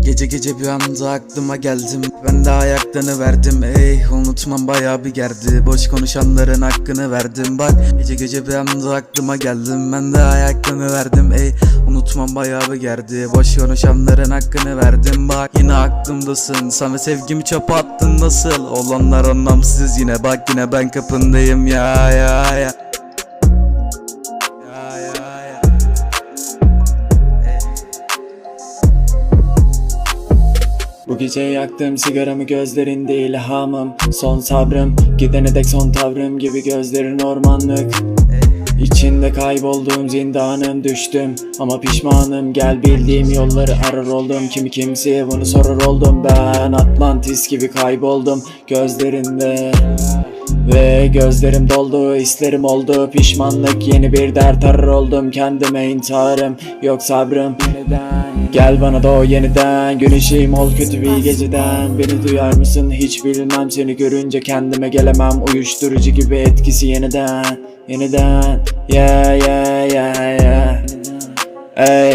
Gece gece bir anda aklıma geldim. Ben de ayaklarını verdim. Ey Unutmam bayağı bir gerdi. Boş konuşanların hakkını verdim. Bak gece gece bir anda aklıma geldim. Ben de ayaklarını verdim. Ey Unutmam bayağı bir gerdi. Boş konuşanların hakkını verdim. Bak yine aklımdasın. Sana sevgimi çöpe attın. Nasıl? Olanlar anlamsız yine. Bak yine ben kapındayım. Ya ya Ya Bu gece yaktım sigaramı gözlerinde ilhamım. Son sabrım gidene dek son tavrım gibi gözlerin ormanlık. İçinde kaybolduğum zindanım düştüm. Ama pişmanım gel bildiğim yolları arar oldum. Kimi kimseye bunu sorar oldum. Ben Atlantis gibi kayboldum gözlerinde ve gözlerim doldu, hislerim oldu. Pişmanlık yeni bir dert arar oldum. Kendime intiharım, yok sabrım. Gel bana doğ yeniden. Güneşim ol kötü bir geceden. Beni duyar mısın? Hiç bilmem. Seni görünce kendime gelemem. Uyuşturucu gibi etkisi yeniden. Yeniden. Yeah yeah yeah yeah. Ey